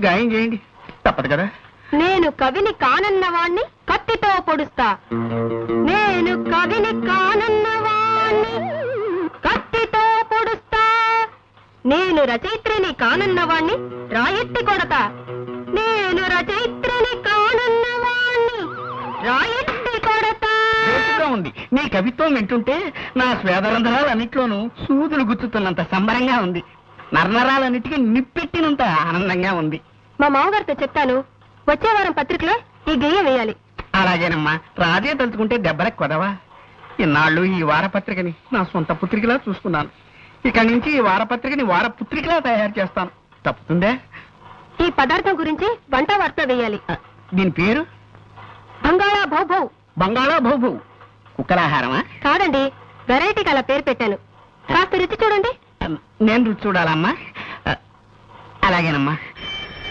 గాయం చేయండి. తప్పదు కదా? నేను కవిని కానన్నవాణ్ణి కత్తితో పొడుస్తా. నేను కవిని కానన్నవాణ్ణి కత్తితో పొడుస్తా. నేను రచయిత్రిని కానన్నవాణ్ణి రాయెత్తి కొడతా. నేను రచయిత్రిని కానన్నవాణ్ణి రాయెత్తి కొడతా. ఉంది నీ కవిత్వం వింటుంటే నా స్వేదరంధ్రాలన్నిట్లోనూ సూదులు గుచ్చుతున్నంత సంబరంగా ఉంది. నరనరాలన్నిటికీ నిప్పెట్టినంత ఆనందంగా ఉంది. మా మామగారితో చెప్తాను. వచ్చే వారం పత్రికలో ఈ గెయ్యం వేయాలి. అలాగేనమ్మా రాజే తలుచుకుంటే దెబ్బలకు కొదవా? ఇన్నాళ్ళు ఈ వారపత్రికని నా సొంత పుత్రికలా చూసుకున్నాను. ఇక నుంచి ఈ వారపత్రికని వారపుత్రికలా తయారు చేస్తాను. తప్పుతుందే? ఈ పదార్థం గురించి వంట వార్త వేయాలి. దీని పేరు? బంగాళా భౌభౌ బంగాళా భౌభు కుక్కలాహారమా? కాదండి వెరైటీకి అలా పేరు పెట్టాను. కాస్త రుచి చూడండి. నేను రుచి చూడాలమ్మా. అలాగేనమ్మా.